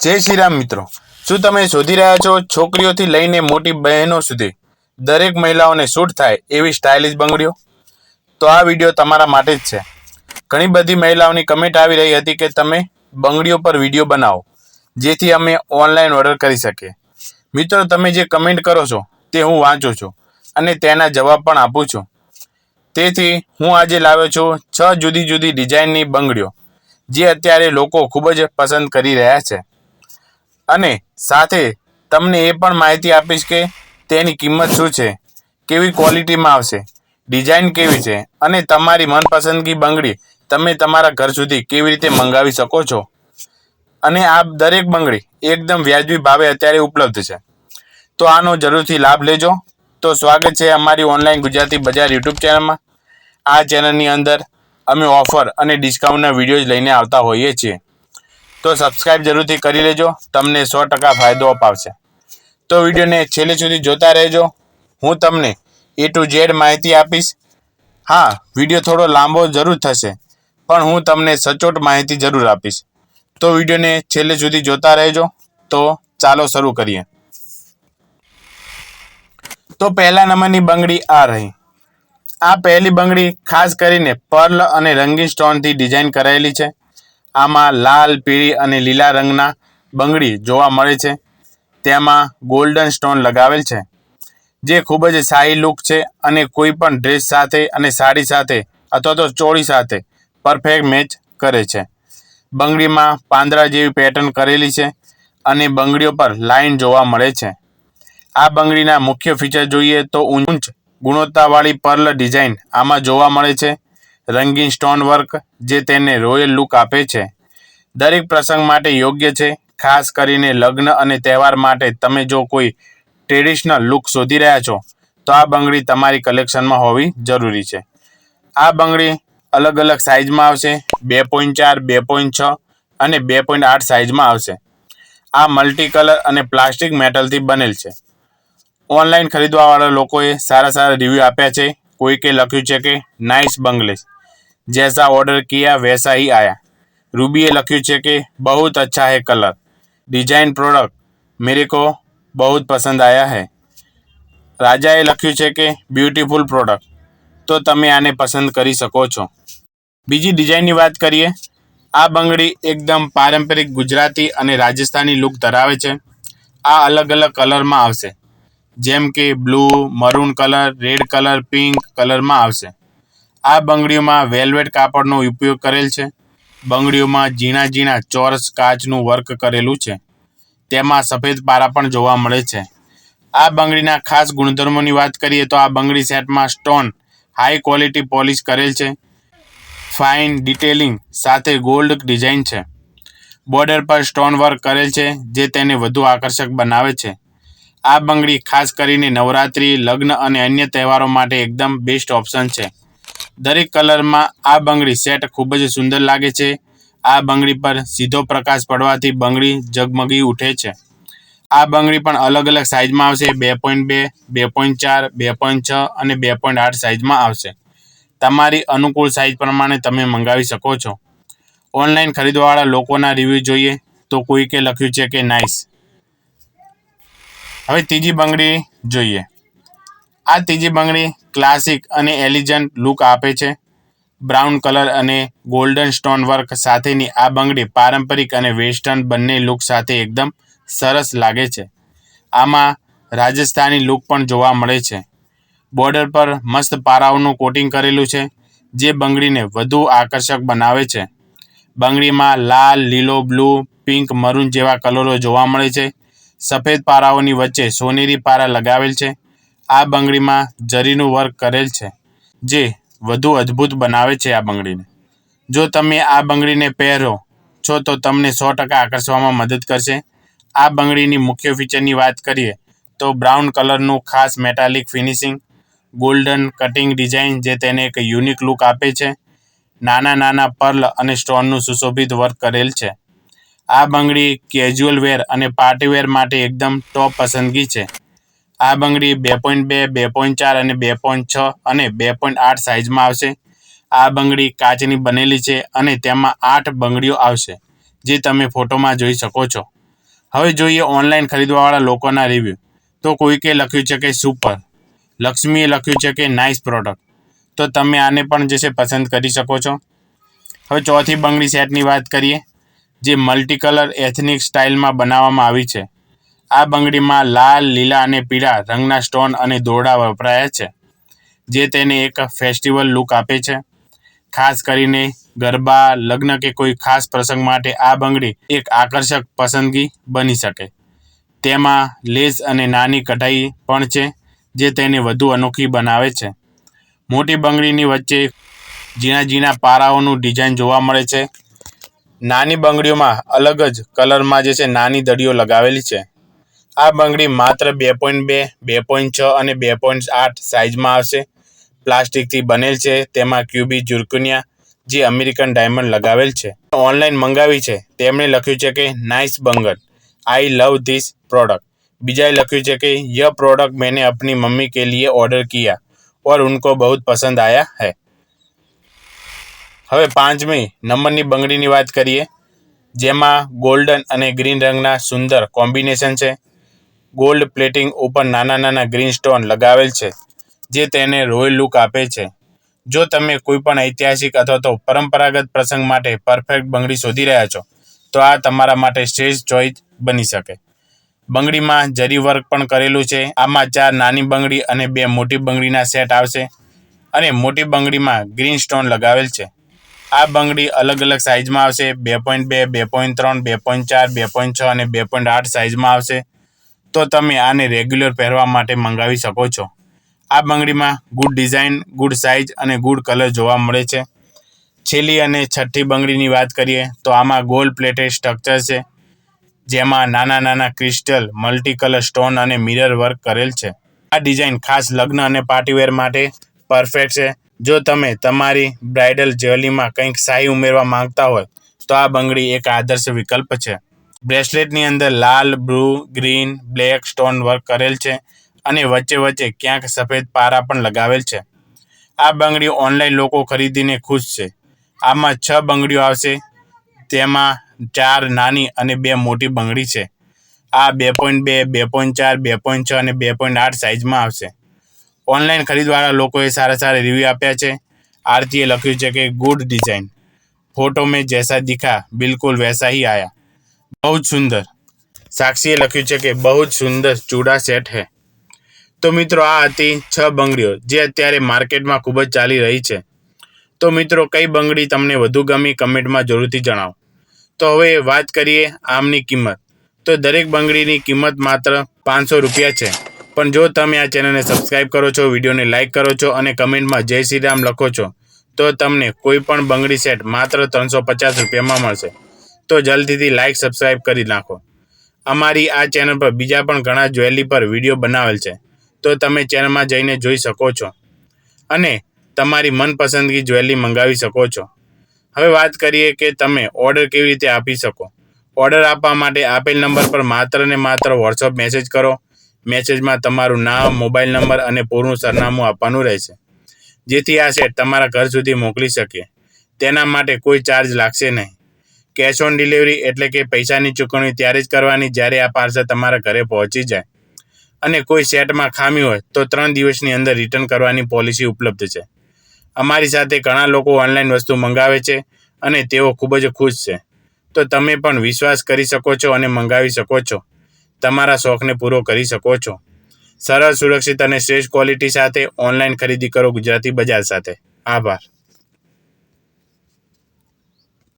જય શ્રી રામ મિત્રો. શું તમે શોધી રહ્યા છો છોકરીઓથી લઈને મોટી બહેનો સુધી દરેક મહિલાઓને શૂટ થાય એવી સ્ટાઇલિશ બંગડીઓ? તો આ વીડિયો તમારા માટે જ છે. ઘણી બધી મહિલાઓની કમેન્ટ આવી રહી હતી કે તમે બંગડીઓ પર વીડિયો બનાવો, જેથી અમે ઓનલાઈન ઓર્ડર કરી શકીએ. મિત્રો, તમે જે કમેન્ટ કરો છો તે હું વાંચું છું અને તેના જવાબ પણ આપું છું. તેથી હું આજે લાવ્યો છું છ જુદી જુદી ડિઝાઇનની બંગડીઓ, જે અત્યારે લોકો ખૂબ જ પસંદ કરી રહ્યા છે. અને સાથે તમને એ પણ માહિતી આપીશ કે તેની કિંમત શું છે, કેવી ક્વોલિટીમાં આવશે, ડિઝાઇન કેવી છે અને તમારી મનપસંદગી બંગડી તમે તમારા ઘર સુધી કેવી રીતે મંગાવી શકો છો. અને આ દરેક બંગડી એકદમ વ્યાજબી ભાવે અત્યારે ઉપલબ્ધ છે. તો આનો જરૂરથી લાભ લેજો. તો સ્વાગત છે અમારી ઓનલાઈન ગુજરાતી બજાર યુટ્યુબ ચેનલમાં. આ ચેનલની અંદર અમે ઓફર અને ડિસ્કાઉન્ટના વિડીયોઝ લઈને આવતા હોઈએ છીએ. તો સબસ્ક્રાઇબ જરૂરથી કરી લેજો. તમને સો ટકા ફાયદો અપાવશે. તો વિડીયોને છેલ્લે સુધી જોતા રહેજો. હું તમને એ ટુ ઝેડ માહિતી આપીશ. હા, વીડિયો થોડો લાંબો જરૂર થશે, પણ હું તમને સચોટ માહિતી જરૂર આપીશ. તો વિડીયોને છેલ્લે સુધી જોતા રહેજો. તો ચાલો શરૂ કરીએ. તો પહેલા નંબરની બંગડી આ રહી. આ પહેલી બંગડી ખાસ કરીને પર્લ અને રંગીન સ્ટોનથી ડિઝાઇન કરાયેલી છે. આમાં લાલ, પીળી અને લીલા રંગના બંગડી જોવા મળે છે. તેમાં ગોલ્ડન સ્ટોન લગાવેલ છે. જે ખૂબ જ શાહી લુક છે અને કોઈ પણ ડ્રેસ સાથે અને સાડી સાથે અથવા તો ચોળી સાથે પરફેક્ટ મેચ કરે છે. બંગડીમાં પાંદડા જેવી પેટર્ન કરેલી છે અને બંગડીઓ પર લાઇન જોવા મળે છે. આ બંગડીના મુખ્ય ફીચર જોઈએ તો ઊંચ ગુણવત્તાવાળી પર્લ ડિઝાઇન આમાં જોવા મળે છે. રંગીન સ્ટોન વર્ક જે તેને રોયલ લુક આપે છે. દરેક પ્રસંગ માટે યોગ્ય છે. ખાસ કરીને લગ્ન અને તહેવાર માટે તમે જો કોઈ ટ્રેડિશનલ લુક શોધી રહ્યા છો, તો આ બંગડી તમારી કલેક્શનમાં હોવી જરૂરી છે. આ બંગડી અલગ અલગ સાઇઝમાં આવશે, બે પોઈન્ટ ચાર, બે પોઈન્ટ છ અને બે પોઈન્ટ આઠ સાઇઝમાં આવશે. આ મલ્ટી કલર અને પ્લાસ્ટિક મેટલથી બનેલ છે. ઓનલાઈન ખરીદવાવાળા લોકોએ સારા સારા રિવ્યૂ આપ્યા છે. કોઈકે લખ્યું છે કે, નાઇસ બંગલેસ जैसा ऑर्डर किया વેસા ही આયા રૂબીએ લખ્યું છે કે बहुत અચ્છા है કલર ડિઝાઇન પ્રોડક્ટ मेरे को बहुत પસંદ આયા है। રાજાએ લખ્યું છે કે બ્યુટીફુલ પ્રોડક્ટ તો તમે આને પસંદ કરી શકો છો બીજી ડિઝાઇનની વાત કરીએ આ બંગડી એકદમ પારંપરિક ગુજરાતી અને રાજસ્થાની લુક ધરાવે છે આ અલગ અલગ કલરમાં આવશે જેમ કે blue maroon colour red colour pink કલરમાં આવશે। આ બંગડીઓમાં વેલ્વેટ કાપડનો ઉપયોગ કરેલ છે. બંગડીઓમાં ઝીણા ઝીણા ચોરસ કાચનું વર્ક કરેલું છે. તેમાં સફેદ પારા પણ જોવા મળે છે. આ બંગડીના ખાસ ગુણધર્મોની વાત કરીએ તો આ બંગડી સેટમાં સ્ટોન હાઈ ક્વોલિટી પોલિશ કરેલ છે. ફાઇન ડિટેલિંગ સાથે ગોલ્ડ ડિઝાઇન છે. બોર્ડર પર સ્ટોન વર્ક કરેલ છે, જે તેને વધુ આકર્ષક બનાવે છે. આ બંગડી ખાસ કરીને નવરાત્રિ, લગ્ન અને અન્ય તહેવારો માટે એકદમ બેસ્ટ ઓપ્શન છે. દરેક કલરમાં આ બંગડી સેટ ખૂબ જ સુંદર લાગે છે. આ બંગડી પર સીધો પ્રકાશ પડવાથી બંગડી ઝગમગી ઉઠે છે. આ બંગડી પણ અલગ અલગ સાઇઝમાં આવશે. બે પોઈન્ટ બે બે પોઈન્ટ ચાર, બે પોઈન્ટ છ અને બે પોઈન્ટ આઠ સાઇઝમાં આવશે. તમારી અનુકૂળ સાઇઝ પ્રમાણે તમે મંગાવી શકો છો. ઓનલાઈન ખરીદવાવાળા લોકોના રિવ્યૂ જોઈએ તો કોઈકે લખ્યું છે કે નાઇસ હવે ત્રીજી બંગડી જોઈએ. આ ત્રીજી બંગડી ક્લાસિક અને એલિજન્ટ લુક આપે છે. બ્રાઉન કલર અને ગોલ્ડન સ્ટોન વર્ક સાથેની આ બંગડી પારંપરિક અને વેસ્ટર્ન બંને લુક સાથે એકદમ સરસ લાગે છે. આમાં રાજસ્થાની લુક પણ જોવા મળે છે. બોર્ડર પર મસ્ત પારાઓનું કોટિંગ કરેલું છે, જે બંગડીને વધુ આકર્ષક બનાવે છે. બંગડીમાં લાલ, લીલો બ્લુ પિંક મરૂન જેવા કલરો જોવા મળે છે. સફેદ પારાઓની વચ્ચે સોનેરી પારા લગાવેલ છે. આ બંગડીમાં જરીનું વર્ક કરેલ છે, જે વધુ અદ્ભુત બનાવે છે આ બંગડીને. જો તમે આ બંગડીને પહેરો, છો તો તમને સો ટકા આકર્ષવામાં મદદ કરશે. આ બંગડીની મુખ્ય ફીચરની વાત કરીએ, તો બ્રાઉન કલરનું ખાસ metallic finishing golden cutting design જે તેને એક યુનિક લુક આપે છે. નાના નાના પર્લ અને સ્ટોનનું સુશોભિત વર્ક કરેલ છે. આ બંગડી કેઝ્યુઅલ વેર અને પાર્ટી વેર માટે એકદમ ટોપ પસંદગી છે. આ બંગડી બે પોઈન્ટ બે બે પોઈન્ટ ચાર અને બે પોઈન્ટ છ અને બે પોઈન્ટ આઠ સાઇઝમાં આવશે. આ બંગડી કાચની બનેલી છે અને તેમાં આઠ બંગડીઓ આવશે, જે તમે ફોટોમાં જોઈ શકો છો. હવે જોઈએ ઓનલાઈન ખરીદવાવાળા લોકોના રિવ્યૂ તો કોઈકે લખ્યું છે કે સુપર લક્ષ્મીએ લખ્યું છે કે નાઇસ પ્રોડક્ટ તો તમે આને પણ જે છે પસંદ કરી શકો છો. હવે ચોથી બંગડી સેટની વાત કરીએ, જે મલ્ટી કલર એથનિક સ્ટાઇલમાં બનાવવામાં આવી છે. આ બંગડીમાં લાલ, લીલા અને પીળા રંગના સ્ટોન અને દોરડા વપરાયા છે, જે તેને એક ફેસ્ટિવલ લુક આપે છે. ખાસ કરીને ગરબા, લગ્ન કે કોઈ ખાસ પ્રસંગ માટે આ બંગડી એક આકર્ષક પસંદગી બની શકે. તેમાં લેસ અને નાની કઢાઈ પણ છે, જે તેને વધુ અનોખી બનાવે છે. મોટી બંગડીની વચ્ચે ઝીણા ઝીણા પારાઓનું ડિઝાઇન જોવા મળે છે. નાની બંગડીઓમાં અલગ જ કલરમાં જે છે નાની દડીઓ લગાવેલી છે. આ બંગડી માત્ર બે પોઈન્ટ બે બે પોઈન્ટ છ અને બે પોઈન્ટ આઠ સાઇઝમાં આવશે. પ્લાસ્ટિકથી બનેલ છે, તેમાં ક્યુબી જુરકુનિયા જે અમેરિકન ડાયમંડ લગાવેલ છે. ઓનલાઈન મંગાવી છે, તેમણે લખ્યું છે કે nice bangle. I love this product બીજાએ લખ્યું છે કે ય પ્રોડક્ટ મેને અપની મમ્મી કે લીએ ઓર્ડર કિયા ઓર ઉનકો બહુ પસંદ આયા હૈ. હવે પાંચમી, નંબરની બંગડીની વાત કરીએ, જેમાં ગોલ્ડન અને ગ્રીન રંગના સુંદર કોમ્બિનેશન છે. ગોલ્ડ પ્લેટિંગ ઉપર નાના નાના ગ્રીન સ્ટોન લગાવેલ છે, જે તેને રોયલ લુક આપે છે. જો તમે કોઈ પણ ઐતિહાસિક અથવા તો પરંપરાગત પ્રસંગ માટે પરફેક્ટ બંગડી શોધી રહ્યા છો, તો આ તમારા માટે શ્રેષ્ઠ ચોઈસ બની શકે. બંગડીમાં જરી વર્ક પણ કરેલું છે. આમાં ચાર નાની બંગડી અને બે મોટી બંગડીના સેટ આવશે અને મોટી બંગડીમાં ગ્રીન સ્ટોન લગાવેલ છે. આ બંગડી અલગ અલગ સાઇઝમાં આવશે. બે પોઈન્ટ બે બે પોઈન્ટ ત્રણ, બે પોઈન્ટ ચાર, બે પોઈન્ટ છ અને બે પોઈન્ટ આઠ સાઇઝમાં આવશે. તો તમે આને રેગ્યુલર પહેરવા માટે મંગાવી શકો છો. આ બંગડીમાં ગુડ ડિઝાઇન ગુડ સાઇઝ અને ગુડ કલર જોવા મળે છે. છેલ્લી અને છઠ્ઠી બંગડીની વાત કરીએ તો આમાં ગોલ્ડ પ્લેટેડ સ્ટ્રક્ચર છે, જેમાં નાના નાના ક્રિસ્ટલ મલ્ટી કલર સ્ટોન અને મિરર વર્ક કરેલ છે. આ ડિઝાઇન ખાસ લગ્ન અને પાર્ટીવેર માટે પરફેક્ટ છે. જો તમે તમારી બ્રાઇડલ જ્વેલરીમાં કંઈક શાહી ઉમેરવા માંગતા હોય, તો આ બંગડી એક આદર્શ વિકલ્પ છે. બ્રેસલેટની અંદર લાલ, blue, green, black stone work કરેલ છે અને વચ્ચે વચ્ચે ક્યાંક સફેદ પારા પણ લગાવેલ છે. આ બંગડી ઓનલાઈન લોકો ખરીદીને ખુશ છે. આમાં છ બંગડીઓ આવશે. તેમાં ચાર નાની અને બે મોટી બંગડી છે. આ બે પોઈન્ટ બે બે પોઈન્ટ ચાર, બે પોઈન્ટ છ અને બે પોઈન્ટ આઠ સાઇઝમાં આવશે. ઓનલાઈન ખરીદવાળા લોકોએ સારા સારા રિવ્યૂ આપ્યા છે. આરતીએ લખ્યું છે કે, ગુડ ડિઝાઇન. ફોટો મેં જૈસા દિખા, બિલકુલ વૈસા હી આયા. બહુ જ સુંદર સાક્ષીએ લખ્યું છે કે બહુ જ સુંદર ચૂડા સેટ હે તો મિત્રો આ હતી છ બંગડીઓ જે અત્યારે માર્કેટમાં ખૂબ જ ચાલી રહી છે। તો મિત્રો, કઈ બંગડી તમને વધુ ગમી કમેન્ટમાં જરૂરથી જણાવો। તો હવે વાત કરીએ આમની કિંમત। તો દરેક બંગડીની કિંમત માત્ર પાંચસો રૂપિયા છે। પણ જો તમે આ ચેનલને સબસ્ક્રાઈબ કરો છો, વિડીયોને લાઇક કરો છો અને કમેન્ટમાં જય શ્રી રામ લખો છો, તો તમને કોઈ પણ બંગડી સેટ માત્ર ત્રણસો પચાસ રૂપિયામાં મળશે। તો જલ્દીથી લાઇક સબસ્ક્રાઈબ કરી નાખો. અમારી આ ચેનલ પર બીજા પણ ઘણા જ્વેલરી પર વીડિયો બનાવેલ છે. તો તમે ચેનલમાં જઈને જોઈ શકો છો. અને તમારી મનપસંદગી જ્વેલરી મંગાવી શકો છો. હવે વાત કરીએ કે તમે ઓર્ડર કેવી રીતે આપી શકો. ઓર્ડર આપવા માટે આપેલ નંબર પર માત્ર ને માત્ર વોટ્સઅપ મેસેજ કરો. મેસેજમાં તમારું નામ મોબાઈલ નંબર અને પૂરું સરનામું આપવાનું રહેશે. જેથી આ સેટ તમારા ઘર સુધી મોકલી શકીએ. તેના માટે કોઈ ચાર્જ લાગશે નહીં. કેશ ઓન ડિલિવરી એટલે કે પૈસાની ચૂકવણી ત્યારે જ કરવાની જ્યારે આ પાર્સલ તમારા ઘરે પહોંચી જાય. અને કોઈ સેટમાં ખામી હોય તો ત્રણ દિવસની અંદર રિટર્ન કરવાની પોલિસી ઉપલબ્ધ છે. અમારી સાથે ઘણા લોકો ઓનલાઈન વસ્તુ મંગાવે છે અને તેઓ ખૂબ જ ખુશ છે. તો તમે પણ વિશ્વાસ કરી શકો છો અને મંગાવી શકો છો. તમારા શોખને પૂરો કરી શકો છો. સરળ, સુરક્ષિત અને શ્રેષ્ઠ ક્વોલિટી સાથે ઓનલાઈન ખરીદી કરો ગુજરાતી બજાર સાથે. આભાર.